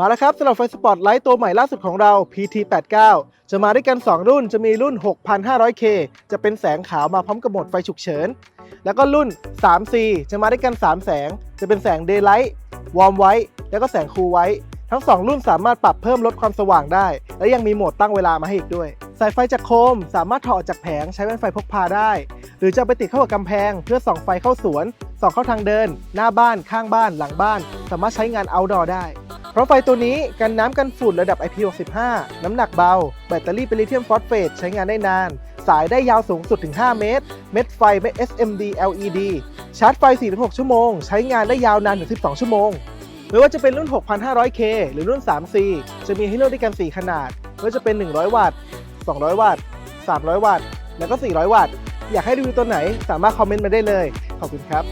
มาแล้วครับสำหรับไฟสปอตไลท์ตัวใหม่ล่าสุดของเรา PT89 จะมาด้วยกัน 2 รุ่นจะมีรุ่น 6,500K จะเป็นแสงขาวมาพร้อมกับโหมดไฟฉุกเฉิน แล้วก็รุ่น 3C จะมาด้วยกัน 3 แสง จะเป็นแสง Daylight Warm White แล้วก็แสง Cool White ทั้ง 2 รุ่นสามารถปรับเพิ่มลดความสว่างได้ และยังมีโหมดตั้งเวลามาให้อีกด้วย สายไฟจากโคมสามารถถอดจากแผงใช้เป็นไฟพกพาได้ หรือจะไปติดเข้ากับกำแพง เพื่อส่องไฟเข้าสวน ส่องเข้าทางเดิน หน้าบ้านข้างบ้านหลังบ้าน สามารถใช้งาน outdoor ได้ ราะไฟตัวนี้กันน้ำกันฝุ่นระดับ IP65 น้ำหนักเบา แบตเตอรี่เป็นลิเธียมฟอสเฟตใช้งานได้นาน สายได้ยาวสูงสุดถึง 5 เมตร เม็ดไฟไม่ SMD LED ชาร์จไฟ 4-6 ชั่วโมง ใช้งานได้ยาวนานถึง 12 ชั่วโมง ไม่ว่าจะเป็นรุ่น 6,500K หรือรุ่น 3C จะมีให้เลือกด้วยกัน 4 ขนาดไม่ว่าจะเป็น 100 วัตต์ 200 วัตต์ 300 วัตต์ แล้วก็ 400 วัตต์ อยากให้รีวิวตัวไหนสามารถคอมเมนต์มาได้เลย ขอบคุณครับ